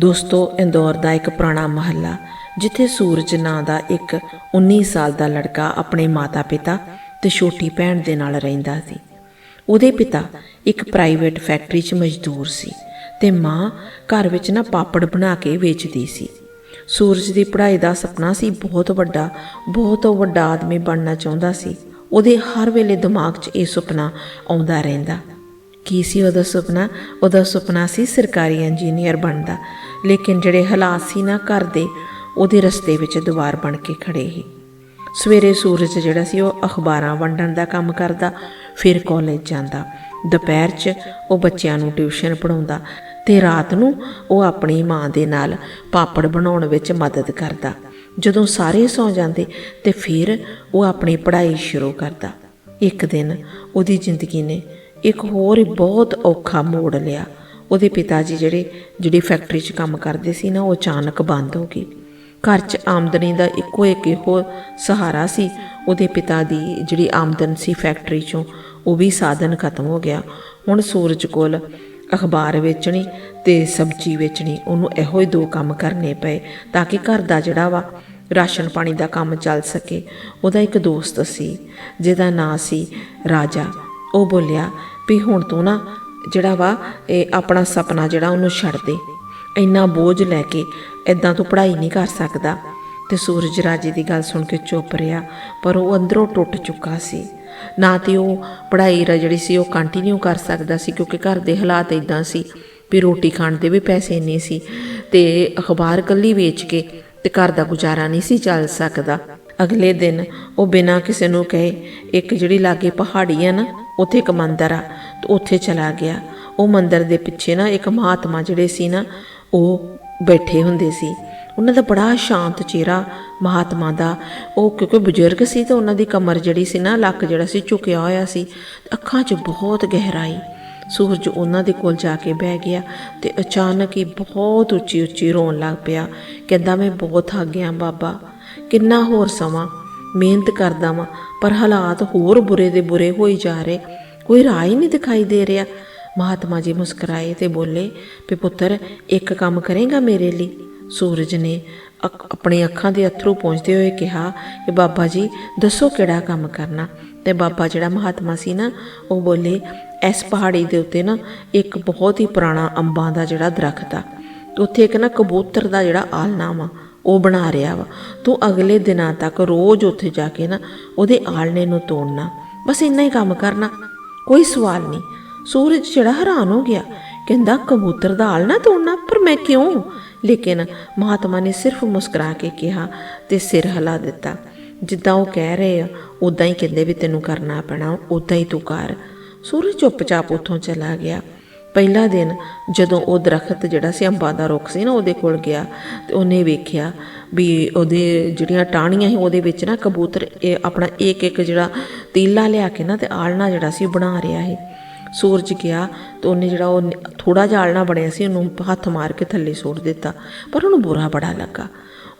ਦੋਸਤੋ, ਇੰਦੌਰ ਦਾ ਇੱਕ ਪੁਰਾਣਾ ਮਹੱਲਾ, ਜਿੱਥੇ ਸੂਰਜ ਨਾਂ ਦਾ ਇੱਕ 19 ਸਾਲ ਦਾ ਲੜਕਾ ਆਪਣੇ ਮਾਤਾ-ਪਿਤਾ ਤੇ ਛੋਟੀ ਭੈਣ ਦੇ ਨਾਲ ਰਹਿੰਦਾ ਸੀ। ਉਹਦੇ ਪਿਤਾ ਇੱਕ ਪ੍ਰਾਈਵੇਟ ਫੈਕਟਰੀ 'ਚ ਮਜ਼ਦੂਰ ਸੀ ਤੇ ਮਾਂ ਘਰ ਵਿੱਚ ਨਾ ਪਾਪੜ ਬਣਾ ਕੇ ਵੇਚਦੀ ਸੀ। ਸੂਰਜ ਦੀ ਪੜ੍ਹਾਈ ਦਾ ਸੁਪਨਾ ਸੀ ਬਹੁਤ ਵੱਡਾ ਬਹੁਤ ਵੱਡਾ ਆਦਮੀ ਬਣਨਾ ਚਾਹੁੰਦਾ ਸੀ। ਉਹਦੇ ਹਰ ਵੇਲੇ ਦਿਮਾਗ 'ਚ ਇਹ ਸੁਪਨਾ ਆਉਂਦਾ ਰਹਿੰਦਾ। ਕੀ ਸੀ ਉਹਦਾ ਸੁਪਨਾ? ਉਹਦਾ ਸੁਪਨਾ ਸੀ ਸਰਕਾਰੀ ਇੰਜੀਨੀਅਰ ਬਣਦਾ। ਲੇਕਿਨ ਜਿਹੜੇ ਹਾਲਾਤ ਸੀ ਨਾ ਘਰ ਦੇ, ਉਹਦੇ ਰਸਤੇ ਵਿੱਚ ਦੀਵਾਰ ਬਣ ਕੇ ਖੜੇ ਸੀ। ਸਵੇਰੇ ਸੂਰਜ ਜਿਹੜਾ ਸੀ ਉਹ ਅਖਬਾਰਾਂ ਵੰਡਣ ਦਾ ਕੰਮ ਕਰਦਾ, ਫਿਰ ਕਾਲਜ ਜਾਂਦਾ। ਦੁਪਹਿਰ 'ਚ ਉਹ ਬੱਚਿਆਂ ਨੂੰ ਟਿਊਸ਼ਨ ਪੜਾਉਂਦਾ ਤੇ ਰਾਤ ਨੂੰ ਉਹ ਆਪਣੀ ਮਾਂ ਦੇ ਨਾਲ ਪਾਪੜ ਬਣਾਉਣ ਵਿੱਚ ਮਦਦ ਕਰਦਾ। ਜਦੋਂ ਸਾਰੇ ਸੌ ਜਾਂਦੇ ਤੇ ਫਿਰ ਉਹ ਆਪਣੀ ਪੜ੍ਹਾਈ ਸ਼ੁਰੂ ਕਰਦਾ। ਇੱਕ ਦਿਨ ਉਹਦੀ ਜ਼ਿੰਦਗੀ ਨੇ ਇੱਕ ਹੋਰ ਬਹੁਤ ਔਖਾ ਮੋੜ ਲਿਆ। ਉਹਦੇ ਪਿਤਾ ਜੀ ਜਿਹੜੇ, ਜਿਹੜੀ ਫੈਕਟਰੀ 'ਚ ਕੰਮ ਕਰਦੇ ਸੀ ਨਾ, ਉਹ ਅਚਾਨਕ ਬੰਦ ਹੋ ਗਈ। ਘਰ 'ਚ ਆਮਦਨੀ ਦਾ ਇੱਕੋ ਇੱਕ ਇਹੋ ਸਹਾਰਾ ਸੀ। ਉਹਦੇ ਪਿਤਾ ਦੀ ਜਿਹੜੀ ਆਮਦਨ ਸੀ ਫੈਕਟਰੀ 'ਚੋਂ, ਉਹ ਵੀ ਸਾਧਨ ਖਤਮ ਹੋ ਗਿਆ। ਹੁਣ ਸੂਰਜ ਕੋਲ ਅਖਬਾਰ ਵੇਚਣੀ ਤੇ ਸਬਜ਼ੀ ਵੇਚਣੀ, ਉਹਨੂੰ ਇਹੋ ਹੀ ਦੋ ਕੰਮ ਕਰਨੇ ਪਏ ਤਾਂ ਕਿ ਘਰ ਦਾ ਜਿਹੜਾ ਵਾ, ਰਾਸ਼ਨ ਪਾਣੀ ਦਾ ਕੰਮ ਚੱਲ ਸਕੇ। ਉਹਦਾ ਇੱਕ ਦੋਸਤ ਸੀ, ਜਿਹਦਾ ਨਾਂ ਸੀ ਰਾਜਾ। ਉਹ ਬੋਲਿਆ ਵੀ ਹੁਣ ਤੂੰ ਨਾ ਜਿਹੜਾ ਵਾ, ਇਹ ਆਪਣਾ ਸੁਪਨਾ ਜਿਹੜਾ ਉਹਨੂੰ ਛੱਡ ਦੇ। ਇੰਨਾ ਬੋਝ ਲੈ ਕੇ ਐਦਾਂ ਤੂੰ ਪੜ੍ਹਾਈ ਨਹੀਂ ਕਰ ਸਕਦਾ। ਤੇ ਸੂਰਜ ਰਾਜੇ ਦੀ ਗੱਲ ਸੁਣ ਕੇ ਚੁੱਪ ਰਿਹਾ, ਪਰ ਉਹ ਅੰਦਰੋਂ ਟੁੱਟ ਚੁੱਕਾ ਸੀ। ਨਾ ਤੇ ਉਹ ਪੜ੍ਹਾਈ ਜਿਹੜੀ ਸੀ, ਉਹ ਕੰਟੀਨਿਊ ਕਰ ਸਕਦਾ ਸੀ, ਕਿਉਂਕਿ ਘਰ ਦੇ ਹਾਲਾਤ ਇਦਾਂ ਸੀ ਵੀ ਰੋਟੀ ਖਾਣ ਦੇ ਵੀ ਪੈਸੇ ਨਹੀਂ ਸੀ ਤੇ ਅਖਬਾਰ ਕੱਲੀ ਵੇਚ ਕੇ ਤੇ ਘਰ ਦਾ ਗੁਜ਼ਾਰਾ ਨਹੀਂ ਸੀ ਚੱਲ ਸਕਦਾ। ਅਗਲੇ ਦਿਨ ਉਹ ਬਿਨਾਂ ਕਿਸੇ ਨੂੰ ਕਹੇ, ਇੱਕ ਜਿਹੜੀ ਲਾਗੇ ਪਹਾੜੀ ਆ ਨਾ, ਉੱਥੇ ਇੱਕ ਮੰਦਰ ਆ ਉੱਥੇ ਚਲਾ ਗਿਆ। ਉਹ ਮੰਦਰ ਦੇ ਪਿੱਛੇ ਨਾ ਇੱਕ ਮਹਾਤਮਾ ਜਿਹੜੇ ਸੀ ਨਾ, ਉਹ ਬੈਠੇ ਹੁੰਦੇ ਸੀ। ਉਹਨਾਂ ਦਾ ਬੜਾ ਸ਼ਾਂਤ ਚਿਹਰਾ ਮਹਾਤਮਾ ਦਾ। ਉਹ ਕਿਉਂਕਿ ਬਜ਼ੁਰਗ ਸੀ ਤੇ ਉਹਨਾਂ ਦੀ ਕਮਰ ਜਿਹੜੀ ਸੀ ਨਾ, ਲੱਕ ਜਿਹੜਾ ਸੀ, ਝੁਕਿਆ ਹੋਇਆ ਸੀ। ਅੱਖਾਂ 'ਚ ਬਹੁਤ ਗਹਿਰਾਈ। ਸੂਰਜ ਉਹਨਾਂ ਦੇ ਕੋਲ ਜਾ ਕੇ ਬਹਿ ਗਿਆ ਤੇ ਅਚਾਨਕ ਹੀ ਬਹੁਤ ਉੱਚੀ ਉੱਚੀ ਰੋਣ ਲੱਗ ਪਿਆ। ਕਹਿੰਦਾ, ਮੈਂ ਬਹੁਤ ਥੱਕ ਗਿਆ ਬਾਬਾ। ਕਿੰਨਾ ਹੋਰ ਸਮਾਂ। ਮਿਹਨਤ ਕਰਦਾ ਵਾਂ, ਪਰ ਹਾਲਾਤ ਹੋਰ ਬੁਰੇ ਦੇ ਬੁਰੇ ਹੋਈ ਜਾ ਰਹੇ। ਕੋਈ ਰਾਹ ਹੀ ਨਹੀਂ ਦਿਖਾਈ ਦੇ ਰਿਹਾ। ਮਹਾਤਮਾ ਜੀ ਮੁਸਕਰਾਏ ਤੇ ਬੋਲੇ, ਵੀ ਪੁੱਤਰ, ਇੱਕ ਕੰਮ ਕਰੇਗਾ ਮੇਰੇ ਲਈ? ਸੂਰਜ ਨੇ ਅੱਖ- ਆਪਣੀ ਅੱਖਾਂ ਦੇ ਅਥਰੂ ਪਹੁੰਚਦੇ ਹੋਏ ਕਿਹਾ ਕਿ ਬਾਬਾ ਜੀ, ਦੱਸੋ ਕਿਹੜਾ ਕੰਮ ਕਰਨਾ? ਤੇ ਬਾਬਾ ਜਿਹੜਾ ਮਹਾਤਮਾ ਸੀ ਨਾ, ਉਹ ਬੋਲੇ, ਇਸ ਪਹਾੜੀ ਦੇ ਉੱਤੇ ਨਾ ਇੱਕ ਬਹੁਤ ਹੀ ਪੁਰਾਣਾ ਅੰਬਾਂ ਦਾ ਜਿਹੜਾ ਦਰਖਤ ਆ। ਉੱਥੇ ਇੱਕ ਨਾ ਕਬੂਤਰ ਦਾ ਜਿਹੜਾ ਆਲਣਾ ਵਾ ਉਹ ਬਣਾ ਰਿਹਾ ਵਾ। ਤੂੰ ਅਗਲੇ ਦਿਨਾਂ ਤੱਕ ਰੋਜ਼ ਉੱਥੇ ਜਾ ਕੇ ਨਾ ਉਹਦੇ ਆਲਣੇ ਨੂੰ ਤੋੜਨਾ। ਬਸ ਇੰਨਾ ਹੀ ਕੰਮ ਕਰਨਾ। ਕੋਈ ਸਵਾਲ ਨਹੀਂ। ਸੂਰਜ ਜਿਹੜਾ ਹੈਰਾਨ ਹੋ ਗਿਆ, ਕਹਿੰਦਾ, ਕਬੂਤਰ ਦਾ ਆਲਣਾ ਤੋੜਨਾ, ਪਰ ਮੈਂ ਕਿਉਂ? ਲੇਕਿਨ ਮਹਾਤਮਾ ਨੇ ਸਿਰਫ ਮੁਸਕਰਾ ਕੇ ਕਿਹਾ ਤੇ ਸਿਰ ਹਿਲਾ ਦਿੱਤਾ। ਜਿੱਦਾਂ ਉਹ ਕਹਿ ਰਹੇ ਆ ਉਦਾਂ ਹੀ ਕਹਿੰਦੇ ਵੀ ਤੈਨੂੰ ਕਰਨਾ ਪੈਣਾ ਉਦਾਂ ਹੀ ਤੂੰ ਕਰ। ਸੂਰਜ ਚੁੱਪਚਾਪ ਉੱਥੋਂ ਚਲਾ ਗਿਆ। ਪਹਿਲਾ ਦਿਨ ਜਦੋਂ ਉਹ ਦਰਖਤ ਜਿਹੜਾ ਸੀ ਅੰਬਾਂ ਦਾ ਰੁੱਖ ਸੀ ਨਾ, ਉਹਦੇ ਕੋਲ ਗਿਆ ਤੇ ਉਹਨੇ ਵੇਖਿਆ ਵੀ ਉਹਦੇ ਜਿਹੜੀਆਂ ਟਾਹਣੀਆਂ ਸੀ, ਉਹਦੇ ਵਿੱਚ ਨਾ ਕਬੂਤਰ, ਇਹ ਆਪਣਾ ਇੱਕ ਇੱਕ ਜਿਹੜਾ ਤੀਲਾ ਲਿਆ ਕੇ ਨਾ ਤੇ ਆਲਣਾ ਜਿਹੜਾ ਸੀ ਉਹ ਬਣਾ ਰਿਹਾ ਸੀ। ਸੂਰਜ ਗਿਆ ਤੇ ਉਹਨੇ ਜਿਹੜਾ ਉਹ ਥੋੜਾ ਜਿਹਾ ਆਲਣਾ ਬਣਿਆ ਸੀ, ਉਹਨੂੰ ਹੱਥ ਮਾਰ ਕੇ ਥੱਲੇ ਸੁੱਟ ਦਿੱਤਾ, ਪਰ ਉਹਨੂੰ ਬੁਰਾ ਬੜਾ ਲੱਗਾ।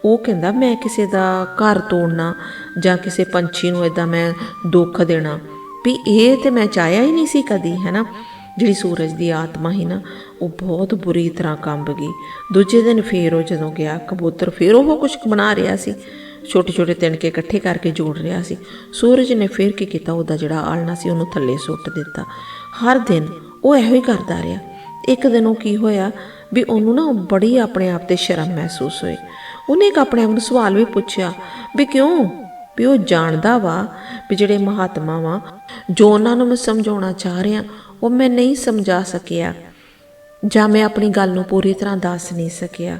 ਉਹ ਕਹਿੰਦਾ, ਮੈਂ ਕਿਸੇ ਦਾ ਘਰ ਤੋੜਨਾ ਜਾਂ ਕਿਸੇ ਪੰਛੀ ਨੂੰ ਇਦਾਂ ਮੈਂ ਦੁੱਖ ਦੇਣਾ, ਵੀ ਇਹ ਤੇ ਮੈਂ ਚਾਹਿਆ ਹੀ ਨਹੀਂ ਸੀ ਕਦੀ, ਹੈਨਾ? ਜਿਹੜੀ ਸੂਰਜ ਦੀ ਆਤਮਾ ਹੀ ਨਾ, ਉਹ ਬਹੁਤ ਬੁਰੀ ਤਰ੍ਹਾਂ ਕੰਬ ਗਈ। ਦੂਜੇ ਦਿਨ ਫੇਰ ਉਹ ਜਦੋਂ ਗਿਆ, ਕਬੂਤਰ ਫੇਰ ਉਹ ਕੁਝ ਬਣਾ ਰਿਹਾ ਸੀ। ਛੋਟੇ ਛੋਟੇ ਤਿਣਕੇ ਇਕੱਠੇ ਕਰਕੇ ਜੋੜ ਰਿਹਾ ਸੀ। ਸੂਰਜ ਨੇ ਫਿਰ ਕੀ ਕੀਤਾ? ਉਹਦਾ ਜਿਹੜਾ ਆਲਣਾ ਸੀ, ਉਹਨੂੰ ਥੱਲੇ ਸੁੱਟ ਦਿੱਤਾ। ਹਰ ਦਿਨ ਉਹ ਇਹੋ ਹੀ ਕਰਦਾ ਰਿਹਾ। ਇੱਕ ਦਿਨ ਉਹ ਕੀ ਹੋਇਆ ਵੀ ਉਹਨੂੰ ਨਾ ਬੜੀ ਆਪਣੇ ਆਪ ਤੇ ਸ਼ਰਮ ਮਹਿਸੂਸ ਹੋਈ। ਉਹਨੇ ਇੱਕ ਆਪਣੇ ਆਪ ਨੂੰ ਸਵਾਲ ਵੀ ਪੁੱਛਿਆ ਵੀ ਕਿਉਂ? ਵੀ ਉਹ ਜਾਣਦਾ ਵਾ ਵੀ ਜਿਹੜੇ ਮਹਾਤਮਾ ਵਾ, ਜੋ ਉਹਨਾਂ ਨੂੰ ਮੈਂ ਸਮਝਾਉਣਾ ਚਾਹ ਰਿਹਾ, ਉਹ ਮੈਂ ਨਹੀਂ ਸਮਝਾ ਸਕਿਆ ਜਾਂ ਮੈਂ ਆਪਣੀ ਗੱਲ ਨੂੰ ਪੂਰੀ ਤਰ੍ਹਾਂ ਦੱਸ ਨਹੀਂ ਸਕਿਆ।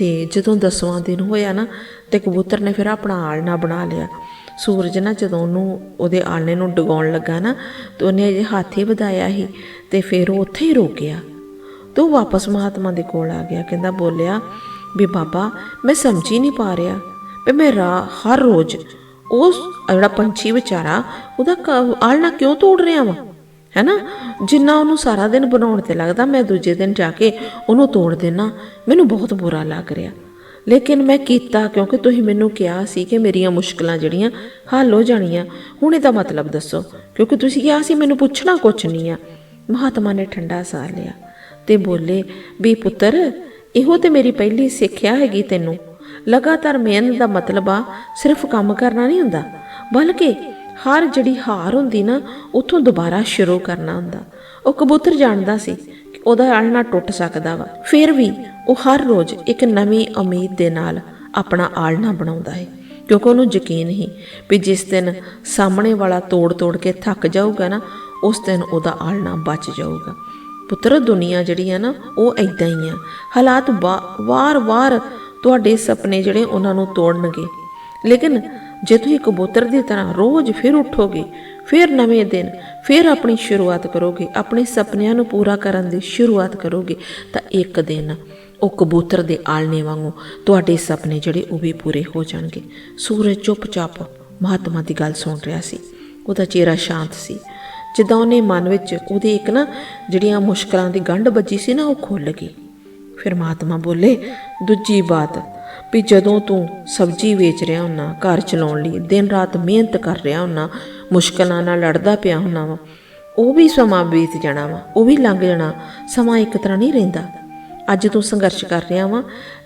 ਤੇ ਜਦੋਂ ਦਸਵਾਂ ਦਿਨ ਹੋਇਆ ਨਾ, ਤੇ ਕਬੂਤਰ ਨੇ ਫਿਰ ਆਪਣਾ ਆਲਣਾ ਬਣਾ ਲਿਆ। ਸੂਰਜ ਨਾ ਜਦੋਂ ਉਹਨੂੰ, ਉਹਦੇ ਆਲਣੇ ਨੂੰ ਡਗਾਉਣ ਲੱਗਾ ਨਾ, ਤੇ ਉਹਨੇ ਅਜੇ ਹੱਥ ਵਧਾਇਆ ਸੀ, ਤੇ ਫਿਰ ਉਹ ਉੱਥੇ ਹੀ ਰੁਕ ਗਿਆ। ਤੇ ਉਹ ਵਾਪਸ ਮਹਾਤਮਾ ਦੇ ਕੋਲ ਆ ਗਿਆ, ਕਹਿੰਦਾ ਬੋਲਿਆ, ਵੀ ਬਾਬਾ, ਮੈਂ ਸਮਝ ਹੀ ਨਹੀਂ ਪਾ ਰਿਹਾ ਵੀ ਮੈਂ ਰਾ, ਹਰ ਰੋਜ਼ ਉਸ ਜਿਹੜਾ ਪੰਛੀ ਵਿਚਾਰਾ, ਉਹਦਾ ਕ- ਆਲਣਾ ਕਿਉਂ ਤੋੜ ਰਿਹਾ ਵਾਂ? ਹੈਨਾ? ਜਿੰਨਾ ਉਹਨੂੰ ਸਾਰਾ ਦਿਨ ਬਣਾਉਣ ਤੇ ਲੱਗਦਾ, ਮੈਂ ਦੂਜੇ ਦਿਨ ਜਾ ਕੇ ਉਹਨੂੰ ਤੋੜ ਦੇਣਾ ਮੈਨੂੰ ਬਹੁਤ ਬੁਰਾ ਲੱਗ ਰਿਹਾ। ਲੇਕਿਨ ਮੈਂ ਕੀਤਾ ਕਿਉਂਕਿ ਤੁਸੀਂ ਮੈਨੂੰ ਕਿਹਾ ਸੀ ਕਿ ਮੇਰੀਆਂ ਮੁਸ਼ਕਲਾਂ ਜਿਹੜੀਆਂ ਹੱਲ ਹੋ ਜਾਣੀਆਂ। ਹੁਣ ਇਹਦਾ ਮਤਲਬ ਦੱਸੋ, ਕਿਉਂਕਿ ਤੁਸੀਂ ਕਿਹਾ ਸੀ ਮੈਨੂੰ ਪੁੱਛਣਾ ਕੁਛ ਨਹੀਂ ਆ। ਮਹਾਤਮਾ ਨੇ ਠੰਡਾ ਸਾਹ ਲਿਆ ਤੇ ਬੋਲੇ, ਵੀ ਪੁੱਤਰ, ਇਹੋ ਤੇ ਮੇਰੀ ਪਹਿਲੀ ਸਿੱਖਿਆ ਹੈਗੀ ਤੈਨੂੰ। ਲਗਾਤਾਰ ਮਿਹਨਤ ਦਾ ਮਤਲਬ ਆ, ਸਿਰਫ ਕੰਮ ਕਰਨਾ ਨਹੀਂ ਹੁੰਦਾ। ਬਲਕਿ ਹਰ ਜਿਹੜੀ ਹਾਰ ਹੁੰਦੀ ਨਾ, ਉੱਥੋਂ ਦੁਬਾਰਾ ਸ਼ੁਰੂ ਕਰਨਾ ਹੁੰਦਾ। ਉਹ ਕਬੂਤਰ ਜਾਣਦਾ ਸੀ ਕਿ ਉਹਦਾ ਆਲਣਾ ਟੁੱਟ ਸਕਦਾ ਵਾ। ਫਿਰ ਵੀ ਉਹ ਹਰ ਰੋਜ਼ ਇੱਕ ਨਵੀਂ ਉਮੀਦ ਦੇ ਨਾਲ ਆਪਣਾ ਆਲਣਾ ਬਣਾਉਂਦਾ ਹੈ ਕਿਉਂਕਿ ਉਹਨੂੰ ਯਕੀਨ ਹੀ ਵੀ ਜਿਸ ਦਿਨ ਸਾਹਮਣੇ ਵਾਲਾ ਤੋੜ-ਤੋੜ ਕੇ ਥੱਕ ਜਾਊਗਾ ਨਾ, ਉਸ ਦਿਨ ਉਹਦਾ ਆਲਣਾ ਬਚ ਜਾਊਗਾ। ਪੁੱਤਰ, ਦੁਨੀਆ ਜਿਹੜੀ ਆ ਨਾ, ਉਹ ਐਦਾਂ ਹੀ ਆ। ਹਾਲਾਤ ਵਾਰ-ਵਾਰ ਤੁਹਾਡੇ ਸੁਪਨੇ ਜਿਹੜੇ ਉਹਨਾਂ ਨੂੰ ਤੋੜਨਗੇ। ਲੇਕਿਨ ਜੇ ਤੁਸੀਂ ਕਬੂਤਰ ਦੀ ਤਰ੍ਹਾਂ ਰੋਜ਼ ਫਿਰ ਉੱਠੋਗੇ, ਫਿਰ ਨਵੇਂ ਦਿਨ, ਫਿਰ ਆਪਣੀ ਸ਼ੁਰੂਆਤ ਕਰੋਗੇ, ਆਪਣੇ ਸੁਪਨਿਆਂ ਨੂੰ ਪੂਰਾ ਕਰਨ ਦੀ ਸ਼ੁਰੂਆਤ ਕਰੋਗੇ, ਤਾਂ ਇੱਕ ਦਿਨ ਉਹ ਕਬੂਤਰ ਦੇ ਆਲਣੇ ਵਾਂਗੂ ਤੁਹਾਡੇ ਸੁਪਨੇ ਜਿਹੜੇ ਉਹ ਵੀ ਪੂਰੇ ਹੋ ਜਾਣਗੇ। ਸੂਰਜ ਚੁੱਪਚਾਪ ਮਹਾਤਮਾ ਦੀ ਗੱਲ ਸੁਣ ਰਿਹਾ ਸੀ। ਉਹਦਾ ਚਿਹਰਾ ਸ਼ਾਂਤ ਸੀ। ਜਿੱਦਾਂ ਉਹਨੇ ਮਨ ਵਿੱਚ ਉਹਦੀ ਇੱਕ ਨਾ ਜਿਹੜੀਆਂ ਮੁਸ਼ਕਲਾਂ ਦੀ ਗੰਢ ਵੱਜੀ ਸੀ ਨਾ, ਉਹ ਖੁੱਲ ਗਈ। ਫਿਰ ਮਹਾਤਮਾ ਬੋਲੇ, ਦੂਜੀ ਬਾਤ ਵੀ ਜਦੋਂ ਤੂੰ ਸਬਜ਼ੀ ਵੇਚ ਰਿਹਾ ਹੁੰਨਾ, ਘਰ ਚਲਾਉਣ ਲਈ, ਦਿਨ ਰਾਤ ਮਿਹਨਤ ਕਰ ਰਿਹਾ ਹੁੰਨਾ, ਮੁਸ਼ਕਲਾਂ ਨਾਲ ਲੜਦਾ ਪਿਆ ਹੁੰਨਾ ਵਾ, ਉਹ ਵੀ ਸਮਾਂ ਬੀਤ ਜਾਣਾ ਵਾ, ਉਹ ਵੀ ਲੰਘ ਜਾਣਾ, ਸਮਾਂ ਇੱਕ ਤਰ੍ਹਾਂ ਨਹੀਂ ਰਹਿੰਦਾ। ਅੱਜ ਤੂੰ ਸੰਘਰਸ਼ ਕਰ ਰਿਹਾ ਵਾ,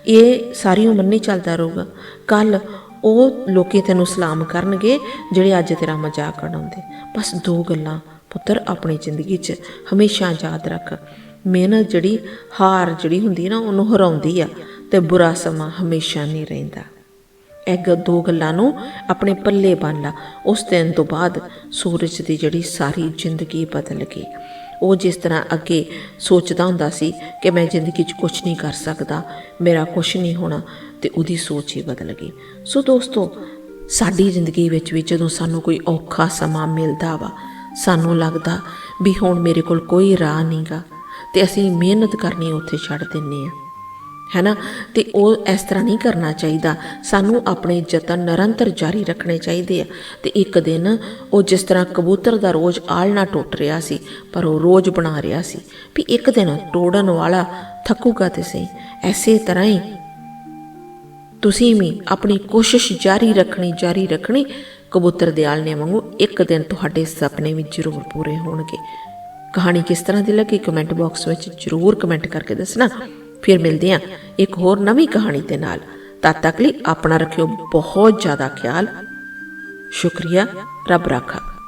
ਇਹ ਸਾਰੀ ਉਮਰ ਨਹੀਂ ਚੱਲਦਾ ਰਹੂਗਾ। ਕੱਲ ਉਹ ਲੋਕੀ ਤੈਨੂੰ ਸਲਾਮ ਕਰਨਗੇ, ਜਿਹੜੇ ਅੱਜ ਤੇਰਾ ਮਜ਼ਾਕ ਉਡਾਉਂਦੇ। ਬਸ ਦੋ ਗੱਲਾਂ, ਪੁੱਤਰ, ਆਪਣੀ ਜ਼ਿੰਦਗੀ 'ਚ ਹਮੇਸ਼ਾ ਯਾਦ ਰੱਖ। ਮਿਹਨਤ ਜਿਹੜੀ, ਹਾਰ ਜਿਹੜੀ ਹੁੰਦੀ ਨਾ, ਉਹਨੂੰ ਹਰਾਉਂਦੀ ਆ। ਤੇ ਬੁਰਾ ਸਮਾਂ ਹਮੇਸ਼ਾ ਨਹੀਂ ਰਹਿੰਦਾ। ਇਹ ਦੋ ਗੱਲਾਂ ਨੂੰ ਆਪਣੇ ਪੱਲੇ ਬੰਨ ਲਾ। ਉਸ ਦਿਨ ਤੋਂ ਬਾਅਦ ਸੂਰਜ ਦੀ ਜਿਹੜੀ ਸਾਰੀ ਜ਼ਿੰਦਗੀ ਬਦਲ ਗਈ। ਉਹ ਜਿਸ ਤਰ੍ਹਾਂ ਅੱਗੇ ਸੋਚਦਾ ਹੁੰਦਾ ਸੀ ਕਿ ਮੈਂ ਜ਼ਿੰਦਗੀ 'ਚ ਕੁਝ ਨਹੀਂ ਕਰ ਸਕਦਾ, ਮੇਰਾ ਕੁਝ ਨਹੀਂ ਹੋਣਾ, ਤੇ ਉਹਦੀ ਸੋਚ ਹੀ ਬਦਲ ਗਈ। ਸੋ ਦੋਸਤੋ, ਸਾਡੀ ਜ਼ਿੰਦਗੀ ਵਿੱਚ ਵੀ ਜਦੋਂ ਸਾਨੂੰ ਕੋਈ ਔਖਾ ਸਮਾਂ ਮਿਲਦਾ ਵਾ, ਸਾਨੂੰ ਲੱਗਦਾ ਵੀ ਹੁਣ ਮੇਰੇ ਕੋਲ ਕੋਈ ਰਾਹ ਨਹੀਂਗਾ ਤੇ ਅਸੀਂ ਮਿਹਨਤ ਕਰਨੀ ਉੱਥੇ ਛੱਡ ਦਿੰਨੇ ਆ ਹੈਨਾ? ਤੇ ਉਹ ਇਸ ਤਰ੍ਹਾਂ ਨਹੀਂ ਕਰਨਾ ਚਾਹੀਦਾ। ਸਾਨੂੰ ਆਪਣੇ ਯਤਨ ਨਿਰੰਤਰ ਜਾਰੀ ਰੱਖਣੇ ਚਾਹੀਦੇ ਆ। ਤੇ ਇੱਕ ਦਿਨ ਉਹ ਜਿਸ ਤਰ੍ਹਾਂ ਕਬੂਤਰ ਦਾ ਰੋਜ਼ ਆਲਣਾ ਟੁੱਟ ਰਿਹਾ ਸੀ, ਪਰ ਉਹ ਰੋਜ਼ ਬਣਾ ਰਿਹਾ ਸੀ ਵੀ ਇੱਕ ਦਿਨ ਤੋੜਨ ਵਾਲਾ ਥੱਕੂਗਾ ਤੇ ਸਹੀ। ਐਸੇ ਤਰ੍ਹਾਂ ਹੀ ਤੁਸੀਂ ਵੀ ਆਪਣੀ ਕੋਸ਼ਿਸ਼ ਜਾਰੀ ਰੱਖਣੀ ਜਾਰੀ ਰੱਖਣੀ, ਕਬੂਤਰ ਦੇ ਆਲਣੇ ਵਾਂਗੂ ਇੱਕ ਦਿਨ ਤੁਹਾਡੇ ਸੁਪਨੇ ਵੀ ਜ਼ਰੂਰ ਪੂਰੇ ਹੋਣਗੇ। ਕਹਾਣੀ ਕਿਸ ਤਰ੍ਹਾਂ ਦੀ ਲੱਗੀ? ਕਮੈਂਟ ਬਾਕਸ ਵਿੱਚ ਜ਼ਰੂਰ ਕਮੈਂਟ ਕਰਕੇ ਦੱਸਣਾ। ਫਿਰ ਮਿਲਦੇ ਹਾਂ ਇੱਕ ਹੋਰ ਨਵੀਂ ਕਹਾਣੀ ਦੇ ਨਾਲ ਤਦ ਤੱਕ ਲਈ ਆਪਣਾ ਰੱਖਿਓ ਬਹੁਤ ਜ਼ਿਆਦਾ ਖਿਆਲ। ਸ਼ੁਕਰੀਆ, ਰੱਬ ਰਾਖਾ।